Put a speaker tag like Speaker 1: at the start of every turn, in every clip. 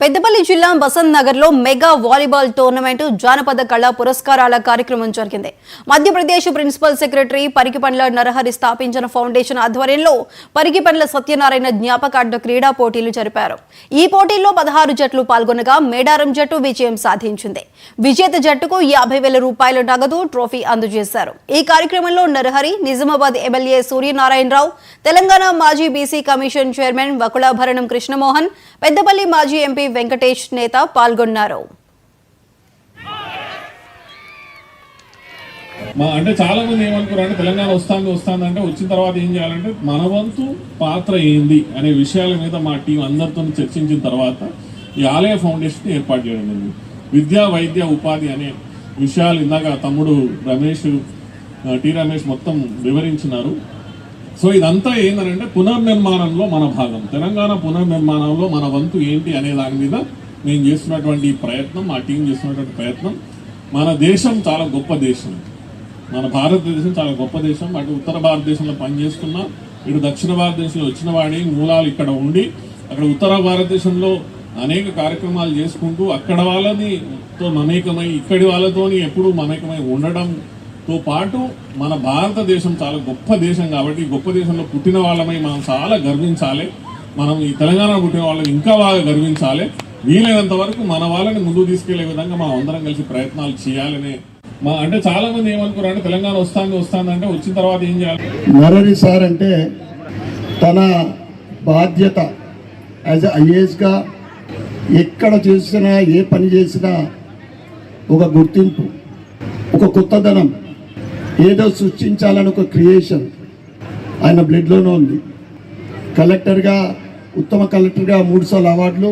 Speaker 1: పెద్దపల్లి జిల్లా బసంత్ నగర్లో mega volleyball tournament జానపద కళా పురస్కారాల కార్యక్రమం జరిగింది. మధ్యప్రదేశ్ ప్రిన్సిపల్ సెక్రటరీ పరికిపండ్ల నరహరి స్థాపించిన ఫౌండేషన్ ఆధ్వర్యంలో పరికిపండ్ల సత్యనారాయణ జ్ఞాపకార్థ క్రీడా పోటీలు జరిపారు. ఈ పోటీల్లో పదహారు జట్లు పాల్గొనగా మేడారం జట్టు విజయం సాధించింది. విజేత జట్టుకు యాభై వేల రూపాయల నగదు ట్రోఫీ అందజేశారు. ఈ కార్యక్రమంలో నరహరి నిజామాబాద్ ఎమ్మెల్యే సూర్యనారాయణరావు తెలంగాణ మాజీ BC commission chairman Vakulabharanam Krishnamohan Peddapalli మాజీ ఎంపీ వెంకటేష్ నేత పాల్గొన్నారు.
Speaker 2: మా అంటే చాలా మంది ఏమనుకున్నారు అంటే తెలంగాణ వస్తుంది వస్తుంది అంటే వచ్చిన తర్వాత ఏం చేయాలంటే మన వంతు పాత్ర ఏంది అనే విషయాల మీద మా టీం అందరితో చర్చించిన తర్వాత ఈ ఆలయ ఫౌండేషన్ ఏర్పాటు చేయడం జరిగింది. విద్యా వైద్య ఉపాధి అనే విషయాలు ఇందాక తమ్ముడు రమేష్ టి రమేష్ మొత్తం వివరించినారు. సో ఇదంతా ఏంటంటే పునర్నిర్మాణంలో మన భాగం. తెలంగాణ పునర్నిర్మాణంలో మన వంతు ఏంటి అనే దాని మీద మేము చేస్తున్నటువంటి ప్రయత్నం మా టీం చేస్తున్నటువంటి ప్రయత్నం. మన దేశం చాలా గొప్ప దేశం. మన భారతదేశం చాలా గొప్ప దేశం. అటు ఉత్తర భారతదేశంలో పనిచేస్తున్నా ఇటు దక్షిణ భారతదేశంలో వచ్చిన వాడి మూలాలు ఇక్కడ ఉండి అక్కడ ఉత్తర భారతదేశంలో అనేక కార్యక్రమాలు చేసుకుంటూ అక్కడ వాళ్ళని తో మమేకమై ఇక్కడి వాళ్ళతోని ఎప్పుడూ మమేకమై తో పాటు మన భారతదేశం చాలా గొప్ప దేశం కాబట్టి ఈ గొప్ప దేశంలో పుట్టిన వాళ్ళమై మనం చాలా గర్వించాలి. మనం ఈ తెలంగాణ పుట్టిన వాళ్ళని ఇంకా బాగా గర్వించాలి. వీలైనంత వరకు మన వాళ్ళని ముందుకు తీసుకెళ్ళే విధంగా మనం అందరం కలిసి ప్రయత్నాలు చేయాలనే మా అంటే చాలా మంది ఏమనుకున్నారు అంటే తెలంగాణ వస్తాంది వస్తాను అంటే వచ్చిన తర్వాత ఏం చేయాలి?
Speaker 3: నరరి సార్ అంటే తన బాధ్యత యాజ్ ఐఏఎస్గా ఎక్కడ చేసినా ఏ పని చేసినా ఒక గుర్తింపు ఒక కొత్తదనం ఏదో సృష్టించాలని ఒక క్రియేషన్ ఆయన బ్లడ్లోనే ఉంది. కలెక్టర్గా ఉత్తమ కలెక్టర్గా మూడుసార్లు అవార్డులు.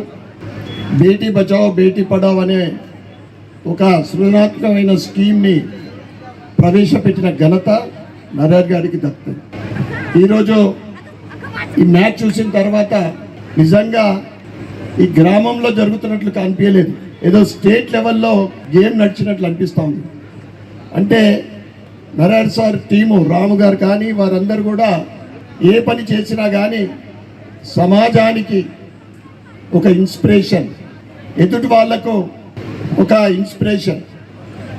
Speaker 3: బేటీ బచావో బేటీ పడావ్ అనే ఒక సృజనాత్మకమైన స్కీమ్ని ప్రవేశపెట్టిన ఘనత నరేర్ గారికి దక్కుతుంది ఈరోజు ఈ మ్యాచ్ చూసిన తర్వాత నిజంగా ఈ గ్రామంలో జరుగుతున్నట్లు కనిపించలేదు. ఏదో స్టేట్ లెవెల్లో గేమ్ నడిచినట్లు అనిపిస్తూ ఉంది. అంటే నారాయణ సార్ టీము రాము గారు కానీ వారందరూ కూడా ఏ పని చేసినా కానీ సమాజానికి ఒక ఇన్స్పిరేషన్. ఎదుటి వాళ్ళకు ఒక ఇన్స్పిరేషన్.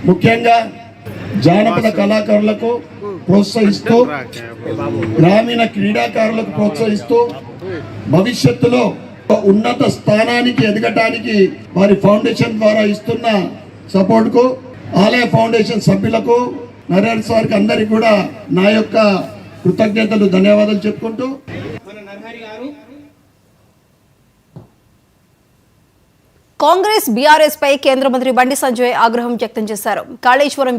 Speaker 3: ముఖ్యంగా జానపద కళాకారులకు ప్రోత్సహిస్తూ గ్రామీణ క్రీడాకారులకు ప్రోత్సహిస్తూ భవిష్యత్తులో ఒక ఉన్నత స్థానానికి ఎదగటానికి వారి ఫౌండేషన్ ద్వారా ఇస్తున్న సపోర్ట్కు ఆలయ ఫౌండేషన్ సభ్యులకు నరేన్ సార్కి అందరికీ కూడా నా యొక్క కృతజ్ఞతలు ధన్యవాదాలు చెప్పుకుంటూ.
Speaker 4: మన నరహరి గారు.
Speaker 1: కాంగ్రెస్ బీఆర్ఎస్ పై కేంద్ర మంత్రి బండి సంజయ్ ఆగ్రహం వ్యక్తం చేశారు. కాళేశ్వరం